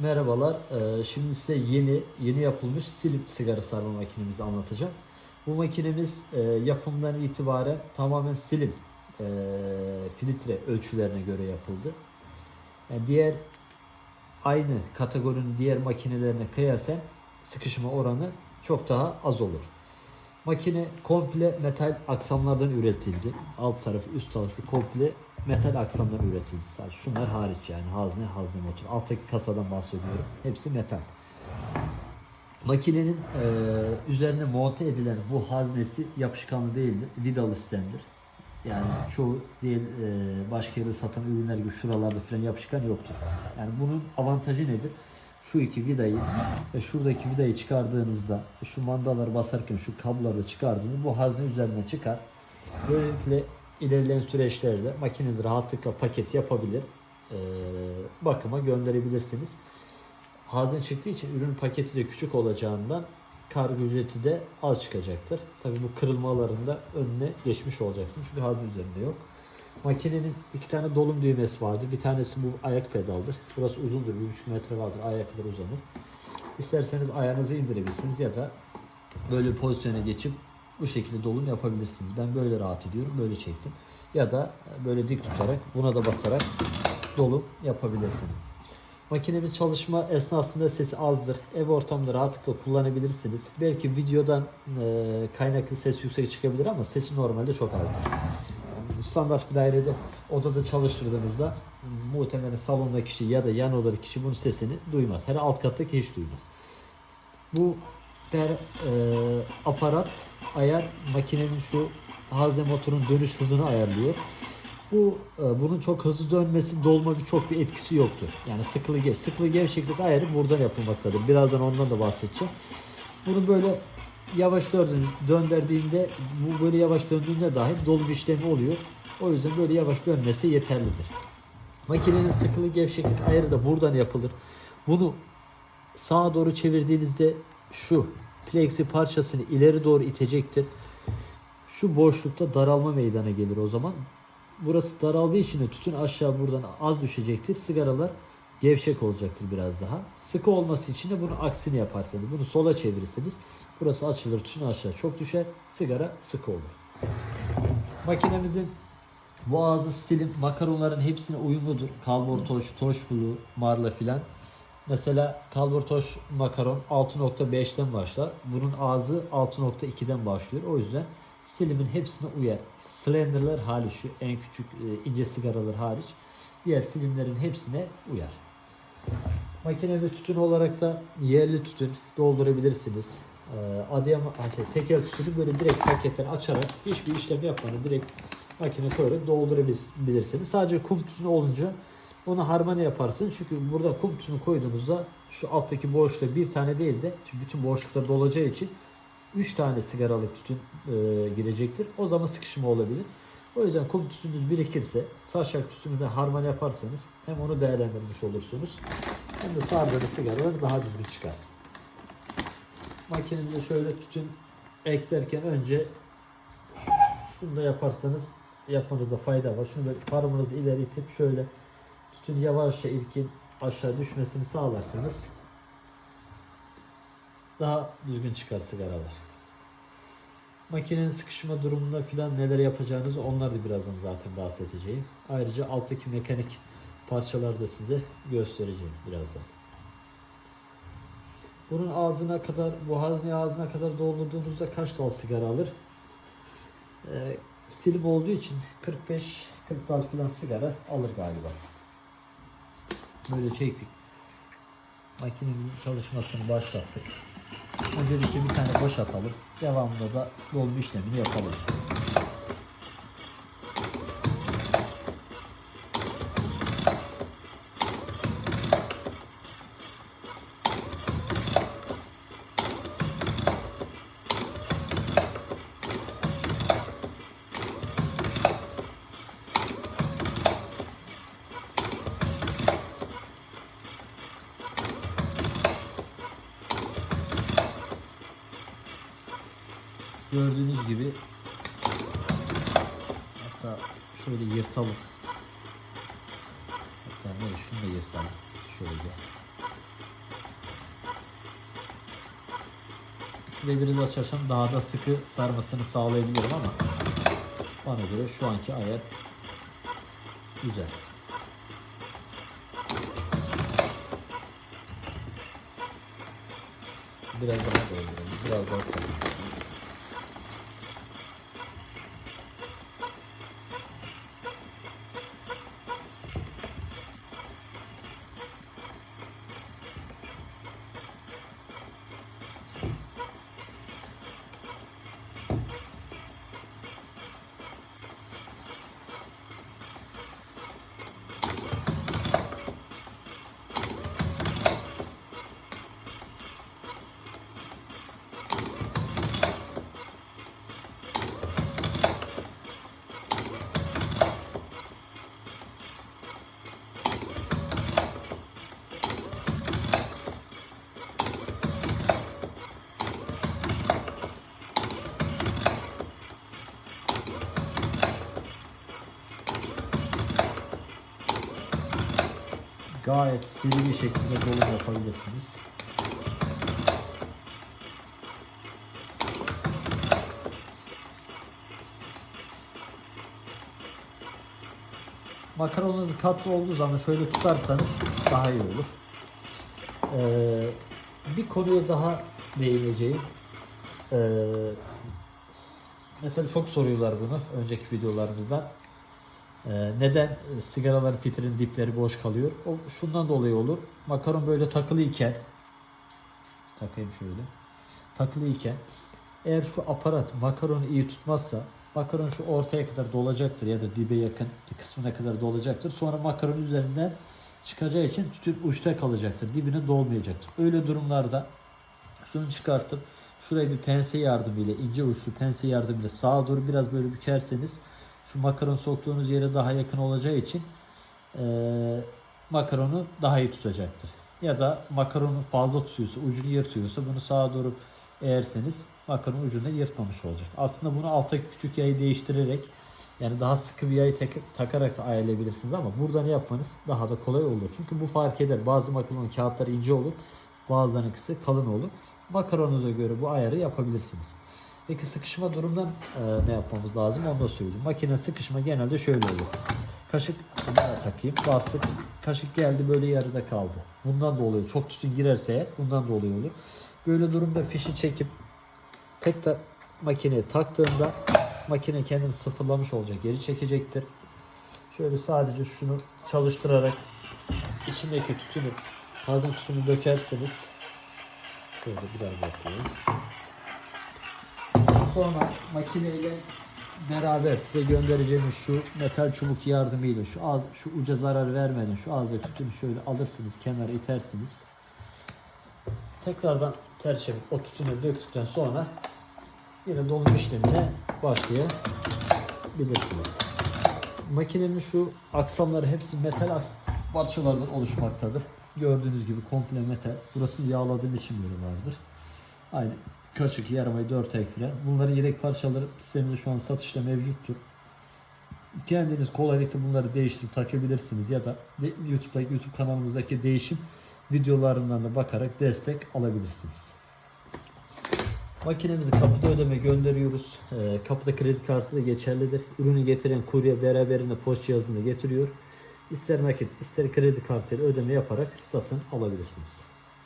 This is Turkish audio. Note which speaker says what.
Speaker 1: Merhabalar. Ee, Şimdi size yeni yeni yapılmış silip sigara sarma makinemizi anlatacağım. Bu makinemiz e, yapımından itibaren tamamen silim e, filtre ölçülerine göre yapıldı. Yani diğer aynı kategorinin diğer makinelerine kıyasen sıkışma oranı çok daha az olur. Makine komple metal aksamlardan üretildi. Alt tarafı, üst tarafı komple metal aksamdan üretildi. Sadece şunlar hariç yani hazne, hazne motor. Alttaki kasadan bahsediyorum. Hepsi metal. Makinenin e, üzerine monte edilen bu haznesi yapışkanlı değildir. Vidalı sistemdir. Yani çoğu değil e, başka yerde satan ürünler gibi şuralarda falan yapışkan yoktur. Yani bunun avantajı nedir? Şu iki vidayı ve şuradaki vidayı çıkardığınızda şu mandaları basarken şu kabloları da çıkardığınızda bu hazne üzerinden çıkar. Böylelikle ilerleyen süreçlerde makineniz rahatlıkla paket yapabilir. e, bakıma gönderebilirsiniz. Hazne çıktığı için ürün paketi de küçük olacağından kargo ücreti de az çıkacaktır. Tabii bu kırılmalarında önüne geçmiş olacaksın çünkü hazne üzerinde yok. Makinenin iki tane dolum düğmesi vardır. Bir tanesi bu ayak pedaldır. Burası uzundur. Bir buçuk metre vardır. Ayağa kadar uzanır. İsterseniz ayağınızı indirebilirsiniz ya da böyle bir pozisyona geçip bu şekilde dolum yapabilirsiniz. Ben böyle rahat ediyorum. Böyle çektim. Ya da böyle dik tutarak buna da basarak dolum yapabilirsiniz. Makinemiz çalışma esnasında sesi azdır. Ev ortamında rahatlıkla kullanabilirsiniz. Belki videodan kaynaklı ses yüksek çıkabilir ama sesi normalde çok azdır. Standart bir dairede odada çalıştırdığınızda muhtemelen salondaki kişi ya da yan odadaki kişi bunun sesini duymaz. Her alt kattaki hiç duymaz. Bu per e, aparat ayar makinenin şu hazne motorun dönüş hızını ayarlıyor. Bu e, bunun çok hızlı dönmesi dolma bir çok bir etkisi yoktur. Yani sıkılı gev sıkılı gevşeklik ayarı buradan yapılmaktadır. Birazdan ondan da bahsedeceğim. Bunu böyle yavaş döndür, döndürdüğünde bu böyle yavaş döndüğünde dahi dolum işlemi oluyor. O yüzden böyle yavaş dönmesi yeterlidir. Makinenin sıkılı gevşeklik ayarı da buradan yapılır. Bunu sağa doğru çevirdiğinizde şu plexi parçasını ileri doğru itecektir. Şu boşlukta daralma meydana gelir o zaman. Burası daraldığı için de tütün aşağı buradan az düşecektir. Sigaralar gevşek olacaktır biraz daha. Sıkı olması için de bunu aksini yaparsanız. Bunu sola çevirirsiniz. Burası açılır, tütün aşağı çok düşer. Sigara sıkı olur. Makinemizin boğazı, stilim, makaronların hepsine uyumludur. Kalbortoş, toş bulu, marla filan. Mesela kalbortoş makaron 6.5'ten başlar. Bunun ağzı 6.2'den başlıyor. O yüzden silimin hepsine uyar. Slender'lar hariç şu en küçük e, ince sigaralar hariç diğer silimlerin hepsine uyar. Makinede tütün olarak da yerli tütün doldurabilirsiniz. Ee, Adıyaman, şey, tekel tütünü böyle direkt paketten açarak hiçbir işlem yapmadan direkt makine koyarak doldurabilirsiniz. Sadece kum tütünü olunca onu harmoni yaparsınız. Çünkü burada kum tütünü koyduğunuzda şu alttaki boşluğa bir tane değil de bütün boşluklar dolacağı için 3 tane sigaralık tütün e, girecektir. O zaman sıkışma olabilir. O yüzden kum tütününüz birikirse saçak tütünü de harman yaparsanız hem onu değerlendirmiş olursunuz hem de sardığınız sigaralar daha düzgün çıkar. Makinenize şöyle tütün eklerken önce şunu da yaparsanız yapmanızda fayda var. Şunu böyle parmağınızı ileri itip şöyle tütün yavaşça ilkin aşağı düşmesini sağlarsanız daha düzgün çıkar sigaralar. Makinenin sıkışma durumunda filan neler yapacağınızı onlar da birazdan zaten bahsedeceğim. Ayrıca alttaki mekanik parçaları da size göstereceğim birazdan. Bunun ağzına kadar, bu hazneyi ağzına kadar doldurduğunuzda kaç dal sigara alır? Ee, silim olduğu için 45-40 dal filan sigara alır galiba. Böyle çektik. Makinenin çalışmasını başlattık. Öncelikle bir tane boş atalım. Devamında da dolma işlemini yapalım. Gördüğünüz gibi hatta şöyle yırtalım. Hatta ne şunu da yırtalım. Şöyle. Şurayı biraz açarsam daha da sıkı sarmasını sağlayabilirim ama bana göre şu anki ayar güzel. Biraz daha dolduralım. Biraz daha saralım. Gayet seri bir şekilde dolum yapabilirsiniz. Makaronunuz katlı olduğu zaman şöyle tutarsanız daha iyi olur. Ee, bir konuya daha değineceğim. Ee, mesela çok soruyorlar bunu önceki videolarımızdan. Ee, neden e, sigaraların fitrinin dipleri boş kalıyor? O şundan dolayı olur. Makaron böyle takılı iken takayım şöyle. Takılı iken eğer şu aparat makaronu iyi tutmazsa makaron şu ortaya kadar dolacaktır ya da dibe yakın kısmına kadar dolacaktır. Sonra makaron üzerinden çıkacağı için tütün uçta kalacaktır. Dibine dolmayacaktır. Öyle durumlarda şunu çıkartıp şuraya bir pense yardımıyla ince uçlu pense yardımıyla sağa doğru biraz böyle bükerseniz şu makaron soktuğunuz yere daha yakın olacağı için eee, makaronu daha iyi tutacaktır. Ya da makaronu fazla tutuyorsa, ucunu yırtıyorsa bunu sağa doğru eğerseniz makaron ucunu yırtmamış olacak. Aslında bunu alttaki küçük yayı değiştirerek yani daha sıkı bir yayı tak- takarak da ayarlayabilirsiniz ama burada ne yapmanız daha da kolay olur. Çünkü bu fark eder. Bazı makaronun kağıtları ince olur. Bazılarınınkisi kalın olur. Makaronunuza göre bu ayarı yapabilirsiniz. Peki sıkışma durumdan e, ne yapmamız lazım onu da söyleyeyim. Makine sıkışma genelde şöyle olur. Kaşık takayım bastık. Kaşık geldi böyle yarıda kaldı. Bundan da oluyor. Çok tütün girerse eğer bundan da oluyor olur. Böyle durumda fişi çekip tek de makineye taktığında makine kendini sıfırlamış olacak. Geri çekecektir. Şöyle sadece şunu çalıştırarak içindeki tütünü karbon tütünü dökerseniz şöyle biraz bakayım. Sonra makineyle beraber size göndereceğimiz şu metal çubuk yardımıyla şu az şu uca zarar vermeden şu ağzı tütünü şöyle alırsınız kenara itersiniz. Tekrardan ters çevirip o tütünü döktükten sonra yine dolum işlemine başlayabilirsiniz. Makinenin şu aksamları hepsi metal aks- parçalardan oluşmaktadır. Gördüğünüz gibi komple metal. Burasını yağladığım için böyle vardır. Aynı kaşık, yarmayı, dört ayak fren. Bunların yedek parçaları sitemizde şu an satışta mevcuttur. Kendiniz kolaylıkla bunları değiştirip takabilirsiniz ya da YouTube'daki YouTube kanalımızdaki değişim videolarından da bakarak destek alabilirsiniz. Makinemizi kapıda ödeme gönderiyoruz. Ee, kapıda kredi kartı da geçerlidir. Ürünü getiren kurye beraberinde post cihazını getiriyor. İster nakit ister kredi kartıyla ödeme yaparak satın alabilirsiniz.